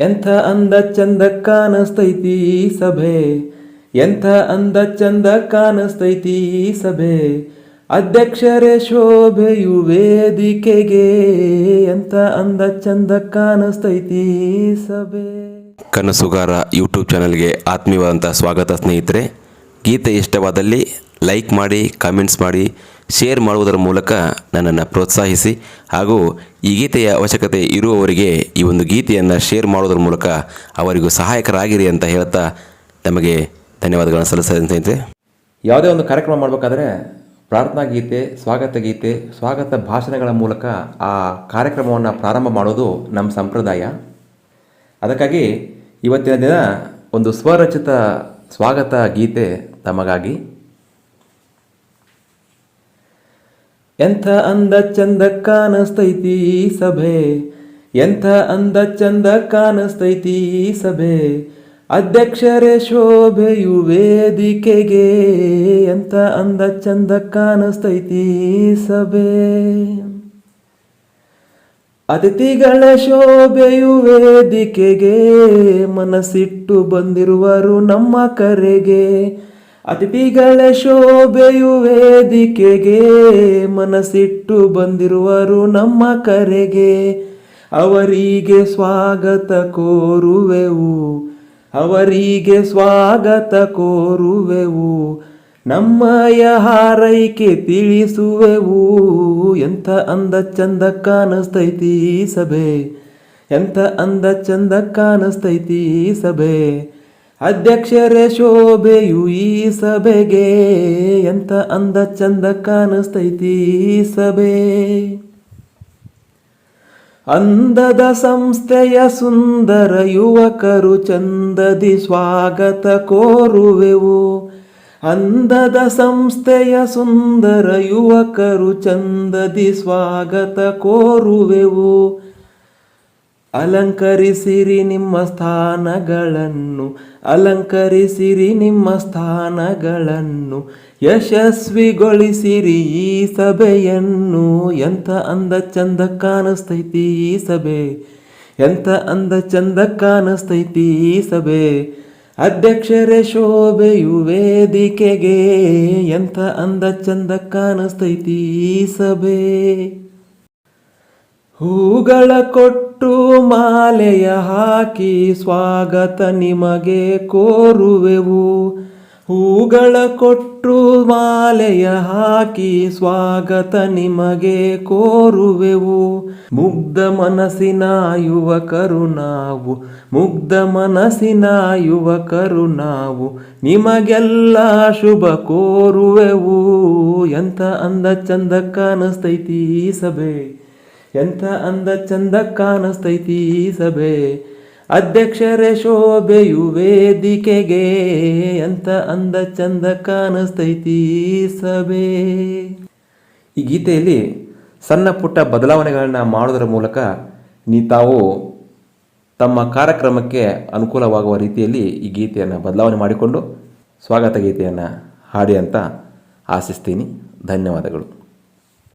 ಎಂಥ ಅಂದ ಚಂದ ಕಾಣಿಸ್ತೈತಿ ಈ ಸಭೆ? ಎಂಥ ಅಂದ ಚಂದ ಕಾಣಿಸ್ತೈತಿ ಈ ಸಭೆ? ಅಧ್ಯಕ್ಷರೇ ಶೋಭೆಯು ವೇದಿಕೆಗೆ ಎಂಥ ಅಂದ ಚಂದ ಕಾಣಿಸ್ತೈತಿ ಸಭೆ? ಕನಸುಗಾರ ಯೂಟ್ಯೂಬ್ ಚಾನಲ್ಗೆ ಆತ್ಮೀಯವಾದಂಥ ಸ್ವಾಗತ ಸ್ನೇಹಿತರೆ. ಗೀತೆ ಇಷ್ಟವಾದಲ್ಲಿ ಲೈಕ್ ಮಾಡಿ, ಕಾಮೆಂಟ್ಸ್ ಮಾಡಿ, ಶೇರ್ ಮಾಡುವುದರ ಮೂಲಕ ನನ್ನನ್ನು ಪ್ರೋತ್ಸಾಹಿಸಿ ಹಾಗೂ ಈ ಗೀತೆಯ ಅವಶ್ಯಕತೆ ಇರುವವರಿಗೆ ಈ ಒಂದು ಗೀತೆಯನ್ನು ಶೇರ್ ಮಾಡೋದ್ರ ಮೂಲಕ ಅವರಿಗೂ ಸಹಾಯಕರಾಗಿರಿ ಅಂತ ಹೇಳ್ತಾ ನಮಗೆ ಧನ್ಯವಾದಗಳನ್ನು ಸಲ್ಲಿಸಿದಂತೆ ಯಾವುದೇ ಒಂದು ಕಾರ್ಯಕ್ರಮ ಮಾಡಬೇಕಾದ್ರೆ ಪ್ರಾರ್ಥನಾ ಗೀತೆ, ಸ್ವಾಗತ ಗೀತೆ, ಸ್ವಾಗತ ಭಾಷಣಗಳ ಮೂಲಕ ಆ ಕಾರ್ಯಕ್ರಮವನ್ನು ಪ್ರಾರಂಭ ಮಾಡೋದು ನಮ್ಮ ಸಂಪ್ರದಾಯ. ಅದಕ್ಕಾಗಿ ಇವತ್ತಿನ ದಿನ ಒಂದು ಸ್ವರಚಿತ ಸ್ವಾಗತ ಗೀತೆ ತಮಗಾಗಿ. ಎಂಥ ಅಂದ ಚಂದ ಕಾಣಿಸ್ತೈತಿ ಈ ಸಭೆ? ಎಂಥ ಅಂದ ಚಂದ ಕಾಣಿಸ್ತೈತಿ ಈ ಸಭೆ? ಅಧ್ಯಕ್ಷರೇ ಶೋಭೆಯು ವೇದಿಕೆಗೆ. ಎಂಥ ಅಂದ ಚಂದ ಕಾಣಿಸ್ತೈತಿ ಸಭೆ? ಅತಿಥಿಗಳ ಶೋಭೆಯು ವೇದಿಕೆಗೆ. ಮನಸ್ಸಿಟ್ಟು ಬಂದಿರುವರು ನಮ್ಮ ಕರೆಗೆ. ಅತಿಥಿಗಳ ಶೋಭೆಯು ವೇದಿಕೆಗೆ ಮನಸ್ಸಿಟ್ಟು ಬಂದಿರುವರು ನಮ್ಮ ಕರೆಗೆ. ಅವರಿಗೆ ಸ್ವಾಗತ ಕೋರುವೆವು. ಅವರಿಗೆ ಸ್ವಾಗತ ಕೋರುವೆವು. ನಮ್ಮಯ ಹಾರೈಕೆ ತಿಳಿಸುವೆವು. ಎಂಥ ಅಂದ ಚಂದ ಕಾಣಿಸ್ತೈತಿ ಸಭೆ. ಎಂಥ ಅಂದ ಚಂದ ಕಾಣಿಸ್ತೈತಿ ಸಭೆ. ಅಧ್ಯಕ್ಷರೇ ಶೋಭೆಯು ಈ ಸಭೆಗೆ ಎಂತ ಅಂದ ಚಂದ ಕಾಣಿಸ್ತೈತಿ ಈ ಸಭೆ? ಅಂದದ ಸಂಸ್ಥೆಯ ಸುಂದರ ಯುವಕರು ಚಂದದಿ ಸ್ವಾಗತ ಕೋರುವೆವು. ಅಂದದ ಸಂಸ್ಥೆಯ ಸುಂದರ ಯುವಕರು ಚಂದದಿ ಸ್ವಾಗತ ಕೋರುವೆವು. ಅಲಂಕರಿಸಿರಿ ನಿಮ್ಮ ಸ್ಥಾನಗಳನ್ನು, ಅಲಂಕರಿಸಿರಿ ನಿಮ್ಮ ಸ್ಥಾನಗಳನ್ನು, ಯಶಸ್ವಿಗೊಳಿಸಿರಿ ಈ ಸಭೆಯನ್ನು. ಎಂಥ ಅಂದ ಚಂದ ಕಾಣಿಸ್ತೈತಿ ಈ ಸಭೆ, ಎಂಥ ಅಂದ ಚಂದ ಕಾಣಿಸ್ತೈತಿ ಈ ಸಭೆ. ಅಧ್ಯಕ್ಷರೇ, ಶೋಭೆಯು ವೇದಿಕೆಗೆ, ಎಂಥ ಅಂದ ಚಂದ ಕಾಣಿಸ್ತೈತಿ ಈ ಸಭೆ. ಹೂಗಳ ಕೊಟ್ಟು ಮಾಲೆಯ ಹಾಕಿ ಸ್ವಾಗತ ನಿಮಗೆ ಕೋರುವೆವು. ಹೂಗಳ ಕೊಟ್ಟು ಮಾಲೆಯ ಹಾಕಿ ಸ್ವಾಗತ ನಿಮಗೆ ಕೋರುವೆವು. ಮುಗ್ಧ ಮನಸ್ಸಿನ ಯುವಕರು ನಾವು, ಮುಗ್ಧ ಮನಸ್ಸಿನ ಯುವಕರು ನಾವು, ನಿಮಗೆಲ್ಲ ಶುಭ ಕೋರುವೆವು. ಎಂಥ ಅಂದ ಚಂದ ಕಾಣಿಸ್ತೈತಿ ಸಭೆ. ಎಂಥ ಅಂದ ಚಂದ ಕಾಣಿಸ್ತೈತಿ ಈ ಸಭೆ? ಅಧ್ಯಕ್ಷರೇ ಶೋಭೆಯು ವೇದಿಕೆಗೆ. ಎಂಥ ಅಂದ ಚಂದ ಕಾಣಿಸ್ತೈತಿ ಈ ಸಭೆ? ಈ ಗೀತೆಯಲ್ಲಿ ಸಣ್ಣ ಪುಟ್ಟ ಬದಲಾವಣೆಗಳನ್ನ ಮಾಡೋದರ ಮೂಲಕ ನೀ ತಾವು ತಮ್ಮ ಕಾರ್ಯಕ್ರಮಕ್ಕೆ ಅನುಕೂಲವಾಗುವ ರೀತಿಯಲ್ಲಿ ಈ ಗೀತೆಯನ್ನು ಬದಲಾವಣೆ ಮಾಡಿಕೊಂಡು ಸ್ವಾಗತ ಗೀತೆಯನ್ನು ಹಾಡಿ ಅಂತ ಆಶಿಸ್ತೀನಿ. ಧನ್ಯವಾದಗಳು.